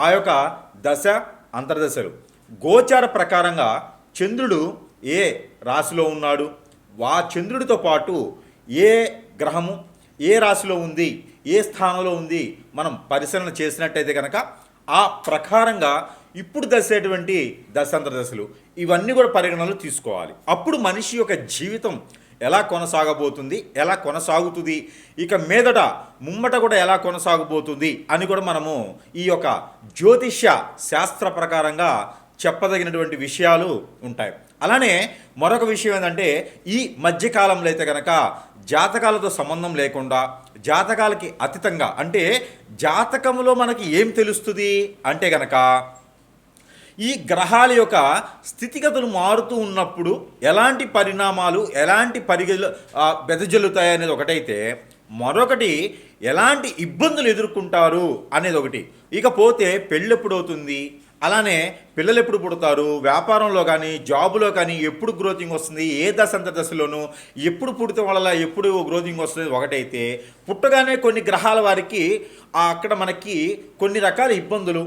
ఆ యొక్క దశ అంతర్దశలు. గోచార ప్రకారంగా చంద్రుడు ఏ రాశిలో ఉన్నాడు? వా చంద్రుడితో పాటు ఏ గ్రహము ఏ రాశిలో ఉంది ఏ స్థానంలో ఉంది మనం పరిశీలన చేసినట్టయితే కనుక ఆ ప్రకారంగా ఇప్పుడు దశేటువంటి దశాంతర దశలు ఇవన్నీ కూడా పరిగణనలు తీసుకోవాలి. అప్పుడు మనిషి యొక్క జీవితం ఎలా కొనసాగబోతుంది ఎలా కొనసాగుతుంది ఇక మీదట ముమ్మట కూడా ఎలా కొనసాగబోతుంది అని కూడా మనము ఈ యొక్క జ్యోతిష్య శాస్త్ర ప్రకారంగా చెప్పదగినటువంటి విషయాలు ఉంటాయి. అలానే మరొక విషయం ఏంటంటే ఈ మధ్యకాలంలో అయితే కనుక జాతకాలతో సంబంధం లేకుండా జాతకాలకి అతీతంగా అంటే జాతకంలో మనకి ఏం తెలుస్తుంది అంటే కనుక ఈ గ్రహాల యొక్క స్థితిగతులు మారుతూ ఉన్నప్పుడు ఎలాంటి పరిణామాలు ఎలాంటి పరిగెలు బెదజల్లుతాయి అనేది ఒకటైతే మరొకటి ఎలాంటి ఇబ్బందులు ఎదుర్కొంటారు అనేది ఒకటి. ఇకపోతే పెళ్ళి ఎప్పుడు అవుతుంది? అలానే పిల్లలు ఎప్పుడు పుడతారు? వ్యాపారంలో కానీ జాబులో కానీ ఎప్పుడు గ్రోతింగ్ వస్తుంది? ఏ దశంత దశలోనూ ఎప్పుడు పుడితే వల్ల ఎప్పుడు గ్రోతింగ్ వస్తుంది ఒకటైతే పుట్టగానే కొన్ని గ్రహాల వారికి అక్కడ మనకి కొన్ని రకాల ఇబ్బందులు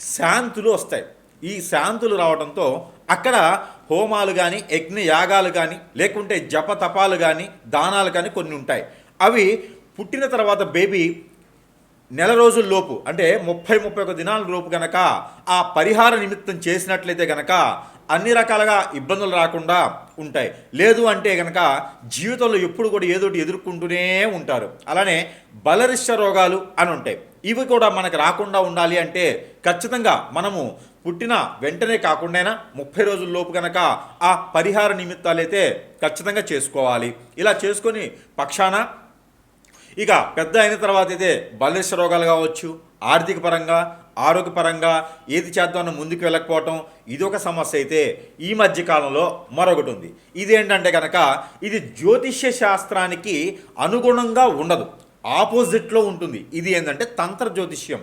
శాంతులు వస్తాయి. ఈ శాంతులు రావడంతో అక్కడ హోమాలు కానీ యజ్ఞ యాగాలు కానీ లేకుంటే జపతపాలు కానీ దానాలు కానీ కొన్ని ఉంటాయి. అవి పుట్టిన తర్వాత బేబీ నెల రోజుల్లోపు అంటే ముప్పై ముప్పై ఒక దినాల లోపు గనక ఆ పరిహార నిమిత్తం చేసినట్లయితే గనక అన్ని రకాలుగా ఇబ్బందులు రాకుండా ఉంటాయి. లేదు అంటే గనక జీవితంలో ఎప్పుడు కూడా ఏదో ఎదుర్కొంటూనే ఉంటారు. అలానే బలరిష్ట రోగాలు అని ఉంటాయి. ఇవి కూడా మనకు రాకుండా ఉండాలి అంటే ఖచ్చితంగా మనము పుట్టిన వెంటనే కాకుండా ముప్పై రోజుల లోపు కనుక ఆ పరిహార నిమిత్తాలైతే ఖచ్చితంగా చేసుకోవాలి. ఇలా చేసుకొని పక్షాన ఇక పెద్ద అయిన తర్వాత అయితే బలిష్ట రోగాలు కావచ్చు ఆర్థిక పరంగా ఆరోగ్యపరంగా ఏది చేద్దామని ముందుకు వెళ్ళకపోవటం ఇది ఒక సమస్య అయితే ఈ మధ్య కాలంలో మరొకటి ఉంది. ఇదేంటంటే కనుక ఇది జ్యోతిష్య శాస్త్రానికి అనుగుణంగా ఉండదు. ఆపోజిట్లో ఉంటుంది. ఇది ఏంటంటే తంత్ర జ్యోతిష్యం.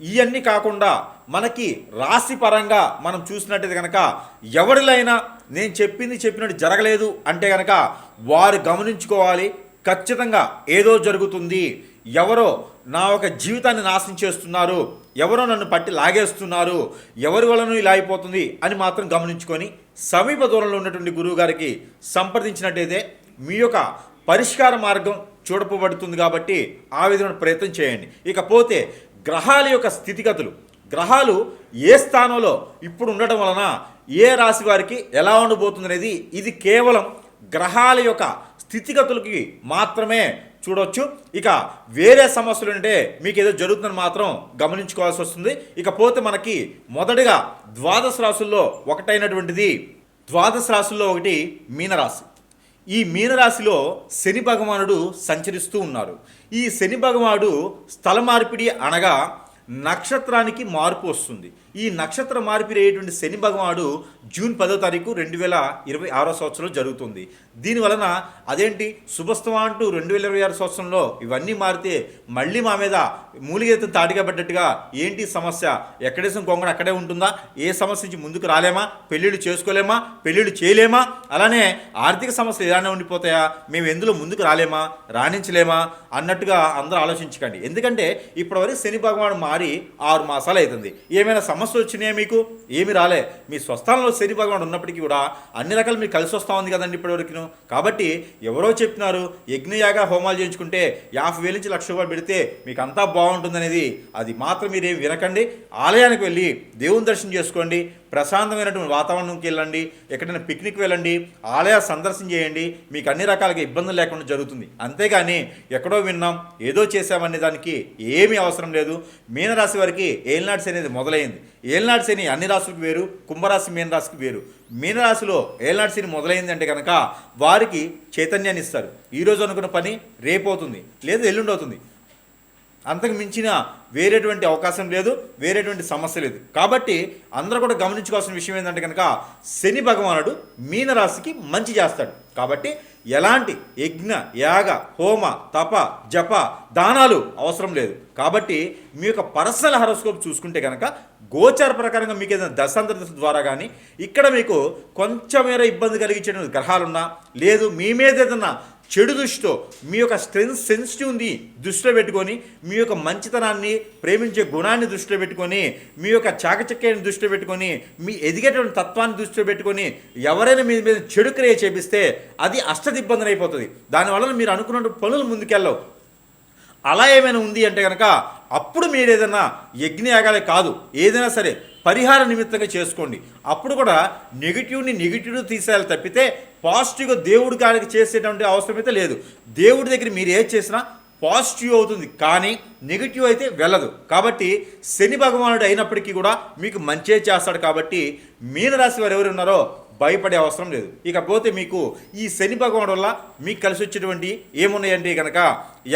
ఇవన్నీ కాకుండా మనకి రాశి పరంగా మనం చూసినట్టయితే కనుక ఎవరిలైనా నేను చెప్పింది చెప్పినట్టు జరగలేదు అంటే కనుక వారు గమనించుకోవాలి. ఖచ్చితంగా ఏదో జరుగుతుంది. ఎవరో నా ఒక జీవితాన్ని నాశనం చేస్తున్నారు. ఎవరో నన్ను పట్టి లాగేస్తున్నారు. ఎవరి వలన ఇలా అయిపోతుంది అని మాత్రం గమనించుకొని సమీప దూరంలో ఉన్నటువంటి గురువు గారికి సంప్రదించినట్టయితే మీ యొక్క పరిష్కార మార్గం చూడపబడుతుంది కాబట్టి ఆ విధమైన ప్రయత్నం చేయండి. ఇకపోతే గ్రహాల యొక్క స్థితిగతులు. గ్రహాలు ఏ స్థానంలో ఇప్పుడు ఉండటం వలన ఏ రాశి వారికి ఎలా ఉండబోతుంది అనేది ఇది కేవలం గ్రహాల యొక్క స్థితిగతులకి మాత్రమే చూడొచ్చు. ఇక వేరే సమస్యలు ఉంటే మీకు ఏదో జరుగుతుందని మాత్రం గమనించుకోవాల్సి వస్తుంది. ఇకపోతే మనకి మొదటగా ద్వాదశ రాశుల్లో ఒకటైనటువంటిది. ద్వాదశ రాశుల్లో ఒకటి మీనరాశి. ఈ మీనరాశిలో శని భగవానుడు సంచరిస్తూ ఉన్నారు. ఈ శని భగవానుడు స్థల మార్పిడి అనగా నక్షత్రానికి మార్పు వస్తుంది. ఈ నక్షత్ర మార్పిడి అయ్యేటువంటి శని భగవానుడు జూన్ పదో తారీఖు రెండు వేల ఇరవై ఆరో సంవత్సరంలో జరుగుతుంది. దీని వలన అదేంటి? శుభస్తవం అంటూ రెండు వేల ఇరవై ఆరు సంవత్సరంలో ఇవన్నీ మారితే మళ్ళీ మా మీద మూలిగెత్తు తాటిగా పడ్డట్టుగా ఏంటి సమస్య? ఎక్కడేసం కొంగడ అక్కడే ఉంటుందా? ఏ సమస్య నుంచి ముందుకు రాలేమా? పెళ్ళిళ్ళు చేసుకోలేమా? పెళ్ళిళ్ళు చేయలేమా? అలానే ఆర్థిక సమస్యలు ఇలానే ఉండిపోతాయా? మేము ఎందులో ముందుకు రాలేమా? రాణించలేమా? అన్నట్టుగా అందరూ ఆలోచించకండి. ఎందుకంటే ఇప్పటివరకు శని భగవాన్ మారి ఆరు మాసాలు అవుతుంది. ఏమైనా సమస్యలు వచ్చినాయా మీకు? ఏమి రాలే. మీ స్వస్థానంలో శని భగవాన్ ఉన్నప్పటికీ కూడా అన్ని రకాలు మీకు కలిసి వస్తూ ఉంది కదండి ఇప్పటివరకును. కాబట్టి ఎవరో చెప్పినారు యజ్ఞయాగ హోమాలు చేయించుకుంటే యాభై వేల నుంచి లక్ష రూపాయలు పెడితే మీకు అంతా బాగుంటుందనేది. అది మాత్రం మీరేం వినకండి. ఆలయానికి వెళ్ళి దేవుని దర్శనం చేసుకోండి. ప్రశాంతమైనటువంటి వాతావరణంకి వెళ్ళండి. ఎక్కడైనా పిక్నిక్ వెళ్ళండి. ఆలయ సందర్శన చేయండి. మీకు అన్ని రకాలుగా ఇబ్బందులు లేకుండా జరుగుతుంది. అంతేగాని ఎక్కడో విన్నాం ఏదో చేసామనే దానికి ఏమీ అవసరం లేదు. మీనరాశి వారికి ఏలినాటి అనేది మొదలైంది. ఏలినాటి శని అన్ని రాశులకు వేరు కుంభరాశి మీనరాశికి వేరు. మీనరాశిలో ఏలినాటి శని మొదలైంది అంటే కనుక వారికి చైతన్యాన్ని ఇస్తారు. ఈరోజు అనుకున్న పని రేపు అవుతుంది లేదు ఎల్లుండి అవుతుంది. అంతకు మించిన వేరేటువంటి అవకాశం లేదు వేరేటువంటి సమస్య లేదు. కాబట్టి అందరూ కూడా గమనించుకోవాల్సిన విషయం ఏంటంటే కనుక శని భగవానుడు మీనరాశికి మంచి చేస్తాడు. కాబట్టి ఎలాంటి యజ్ఞ యాగ హోమ తప జప దానాలు అవసరం లేదు. కాబట్టి మీ యొక్క పర్సనల్ హరోస్కోప్ చూసుకుంటే కనుక గోచార ప్రకారంగా మీకు ఏదైనా దశాంతర దశ ద్వారా కానీ ఇక్కడ మీకు కొంచెమేర ఇబ్బంది కలిగించే గ్రహాలున్నా లేదు మీ మీద ఏదైనా చెడు దృష్టితో మీ యొక్క స్ట్రెంత్ సెన్సిటివ్ని దృష్టిలో పెట్టుకొని మీ యొక్క మంచితనాన్ని ప్రేమించే గుణాన్ని దృష్టిలో పెట్టుకొని మీ యొక్క చాకచక్యాన్ని దృష్టిలో పెట్టుకొని మీ ఎదిగేటువంటి తత్వాన్ని దృష్టిలో పెట్టుకొని ఎవరైనా మీ మీద చెడు క్రియ చేపిస్తే అది అష్టదిబ్బంది అయిపోతుంది. దానివల్ల మీరు అనుకున్నట్టు పనులు ముందుకెళ్ళవు. అలా ఏమైనా ఉంది అంటే కనుక అప్పుడు మీరు ఏదైనా యజ్ఞయాగాలే కాదు ఏదైనా సరే పరిహార నిమిత్తంగా చేసుకోండి. అప్పుడు కూడా నెగిటివ్ని నెగిటివ్ తీసేయాలి తప్పితే పాజిటివ్గా దేవుడి కాడికి చేసేటువంటి అవసరం అయితే లేదు. దేవుడి దగ్గర మీరు ఏది చేసినా పాజిటివ్ అవుతుంది. కానీ నెగిటివ్ అయితే వెళ్ళదు. కాబట్టి శని భగవానుడు అయినప్పటికీ కూడా మీకు మంచే చేస్తాడు కాబట్టి మీనరాశి వారు ఎవరు ఉన్నారో భయపడే అవసరం లేదు. ఇకపోతే మీకు ఈ శని భగవానుడు వల్ల మీకు కలిసి వచ్చేటువంటి ఏమున్నాయంటే కనుక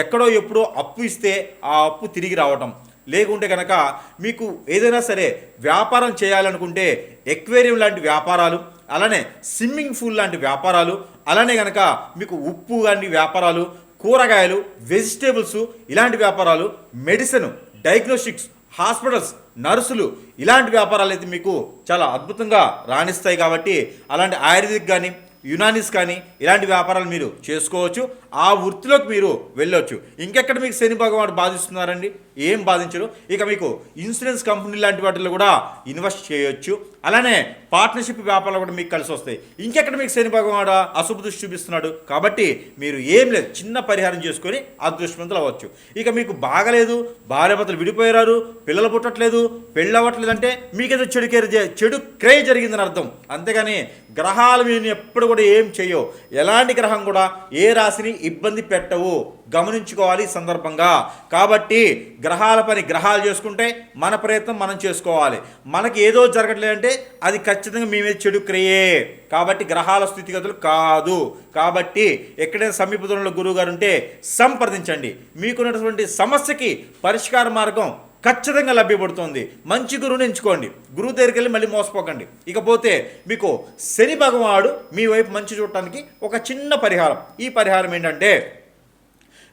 ఎక్కడో ఎప్పుడో అప్పు ఇస్తే ఆ అప్పు తిరిగి రావటం. లేకుంటే కనుక మీకు ఏదైనా సరే వ్యాపారం చేయాలనుకుంటే ఎక్వేరియం లాంటి వ్యాపారాలు అలానే స్విమ్మింగ్ పూల్ లాంటి వ్యాపారాలు అలానే కనుక మీకు ఉప్పు లాంటి వ్యాపారాలు కూరగాయలు వెజిటేబుల్స్ ఇలాంటి వ్యాపారాలు మెడిసిన్ డయాగ్నోస్టిక్స్ హాస్పిటల్స్ నర్సులు ఇలాంటి వ్యాపారాలు అయితే మీకు చాలా అద్భుతంగా రాణిస్తాయి కాబట్టి అలాంటి ఆయుర్వేదిక్ కానీ యునానిస్ కానీ ఇలాంటి వ్యాపారాలు మీరు చేసుకోవచ్చు. ఆ వృత్తిలోకి మీరు వెళ్ళొచ్చు. ఇంకెక్కడ మీకు శని భగవాడు బాధిస్తున్నారండి? ఏం బాధించరు ఇక మీకు ఇన్సూరెన్స్ కంపెనీ లాంటి వాటిలో కూడా ఇన్వెస్ట్ చేయొచ్చు. అలానే పార్ట్నర్షిప్ వ్యాపారాలు కూడా మీకు కలిసి వస్తాయి. ఇంకెక్కడ మీకు శని భగవానుడు అశుభ దృష్టి చూపిస్తున్నాడు? కాబట్టి మీరు ఏం లేదు. చిన్న పరిహారం చేసుకొని అదృష్టవంతులు అవ్వచ్చు. ఇక మీకు బాగలేదు భార్యాభర్తలు విడిపోయారు పిల్లలు పుట్టట్లేదు పెళ్ళి అంటే మీకేదో చెడు కేర్ చెడు క్రయ జరిగిందని అర్థం. అంతేగాని గ్రహాలు మీరు ఎప్పుడు కూడా ఏం చేయవు. ఎలాంటి గ్రహం కూడా ఏ రాశిని ఇబ్బంది పెట్టవు. గమనించుకోవాలి సందర్భంగా. కాబట్టి గ్రహాల పని గ్రహాలు చేసుకుంటే మన ప్రయత్నం మనం చేసుకోవాలి. మనకి ఏదో జరగట్లేదంటే అది ఖచ్చితంగా మీ మీద చెడు క్రియే. కాబట్టి గ్రహాల స్థితిగతులు కాదు. కాబట్టి ఎక్కడైనా సమీప దూరంలో గురువు గారు ఉంటే సంప్రదించండి. మీకున్నటువంటి సమస్యకి పరిష్కార మార్గం ఖచ్చితంగా లభ్యపడుతుంది. మంచి గురువుని ఎంచుకోండి. గురువు దగ్గరికి వెళ్ళి మళ్ళీ మోసపోకండి. ఇకపోతే మీకు శని భగవానుడు మీ వైపు మంచి చూడటానికి ఒక చిన్న పరిహారం. ఈ పరిహారం ఏంటంటే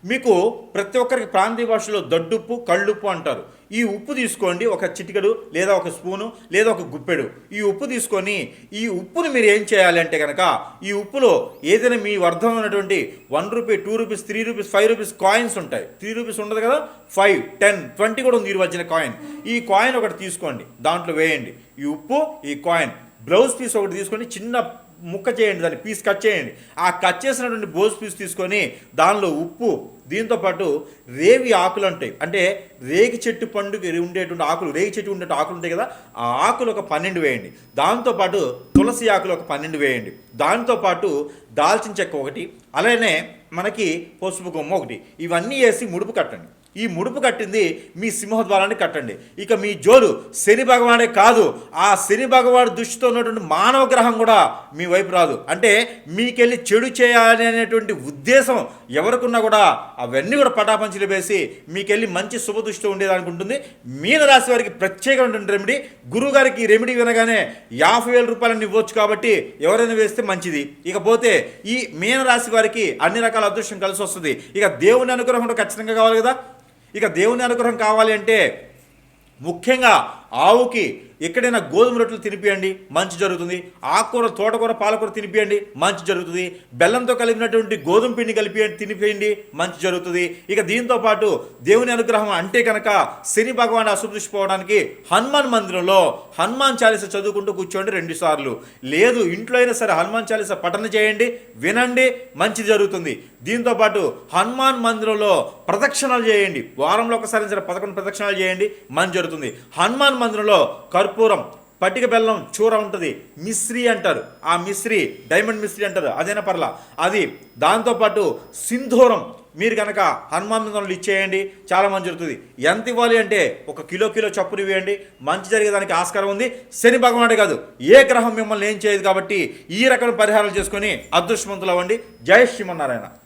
మీకు ప్రతి ఒక్కరికి ప్రాంతీయ భాషలో దడ్డుప్పు కళ్ళుప్పు అంటారు. ఈ ఉప్పు తీసుకోండి ఒక చిటికెడు లేదా ఒక స్పూను లేదా ఒక గుప్పెడు. ఈ ఉప్పు తీసుకొని ఈ ఉప్పును మీరు ఏం చేయాలి అంటే కనుక ఈ ఉప్పులో ఏదైనా మీ వర్ధం ఉన్నటువంటి one rupee two rupees three rupees five rupees coins ఉంటాయి. త్రీ రూపీస్ ఉండదు కదా? ఫైవ్ టెన్ ట్వంటీ కూడా ఉంది ఈ వచ్చిన కాయిన్ ఈ కాయిన్ ఒకటి తీసుకోండి దాంట్లో వేయండి. ఈ ఉప్పు ఈ కాయిన్ బ్లౌజ్ పీస్ ఒకటి తీసుకొని చిన్న ముక్క చేయండి దాన్ని పీస్ కట్ చేయండి. ఆ కట్ చేసినటువంటి బ్లౌజ్ పీస్ తీసుకొని దానిలో ఉప్పు దీంతో పాటు రేవి ఆకులు ఉంటాయి అంటే రేగి చెట్టు పండుగ ఉండేటువంటి ఆకులు రేగి చెట్టు ఉండే ఆకులు ఉంటాయి కదా ఆ ఆకులు ఒక పన్నెండు వేయండి. దాంతోపాటు తులసి ఆకులు ఒక పన్నెండు వేయండి. దాంతోపాటు దాల్చిన చెక్క ఒకటి అలానే మనకి పసుపు కొమ్మ ఒకటి. ఇవన్నీ వేసి ముడుపు కట్టండి. ఈ ముడుపు కట్టింది మీ సింహద్వారాన్ని కట్టండి. ఇక మీ జోలు శని భగవానే కాదు. ఆ శని భగవాడు దృష్టితో ఉన్నటువంటి మానవ గ్రహం కూడా మీ వైపు రాదు. అంటే మీకెళ్ళి చెడు చేయాలి అనేటువంటి ఉద్దేశం ఎవరికున్నా కూడా అవన్నీ కూడా పటాపంచలు వేసి మీకెళ్ళి మంచి శుభ దృష్టి ఉండేదానికి ఉంటుంది. మీన రాశి వారికి ప్రత్యేకమైనటువంటి రెమెడీ గురువు గారికి ఈ రెమెడీ వినగానే యాభై వేల రూపాయలను ఇవ్వచ్చు కాబట్టి ఎవరైనా వేస్తే మంచిది. ఇకపోతే ఈ మీన రాశి వారికి అన్ని రకాల అదృష్టం కలిసి వస్తుంది. ఇక దేవుని అనుగ్రహం కూడా ఖచ్చితంగా కావాలి కదా. ఇక దేవుని అనుగ్రహం కావాలి అంటే ముఖ్యంగా ఆవుకి ఎక్కడైనా గోధుమ రొట్టెలు తినిపియండి మంచి జరుగుతుంది. ఆకుకూర తోటకూర పాలకూర తినిపియండి మంచి జరుగుతుంది. బెల్లంతో కలిపినటువంటి గోధుమ పిండి కలిపి తినిపియండి మంచి జరుగుతుంది. ఇక దీంతో పాటు దేవుని అనుగ్రహం అంటే కనుక శని భగవాన్ అశుభృష్టిపోవడానికి హనుమాన్ మందిరంలో హనుమాన్ చాలీస చదువుకుంటూ కూర్చోండి రెండు సార్లు. లేదు ఇంట్లో అయినా సరే హనుమాన్ చాలీస పఠన చేయండి వినండి మంచి జరుగుతుంది. దీంతో పాటు హనుమాన్ మందిరంలో ప్రదక్షిణలు చేయండి. వారంలో ఒకసారి సరే పదకొండు ప్రదక్షిణలు చేయండి మంచి జరుగుతుంది. హనుమాన్ మందిరంలో కర్పూరం పట్టిక బెల్లం చూర ఉంటుంది. మిశ్రీ అంటారు. ఆ మిశ్రీ డైమండ్ మిశ్రీ అంటారు. అదేనా పర్లా? అది దాంతోపాటు సింధూరం. మీరు కనుక హనుమాన్ మందిరంలో ఇచ్చేయండి చాలా మంచి జరుగుతుంది. ఎంత ఇవ్వాలి అంటే ఒక కిలో కిలో చప్పులు ఇవ్వండి. మంచి జరిగేదానికి ఆస్కారం ఉంది. శని భగవానుడే కాదు ఏ గ్రహం మిమ్మల్ని ఏం చేయదు కాబట్టి ఈ రకమైన పరిహారాలు చేసుకొని అదృష్టవంతులు అవ్వండి. జయ శ్రీమన్నారాయణ.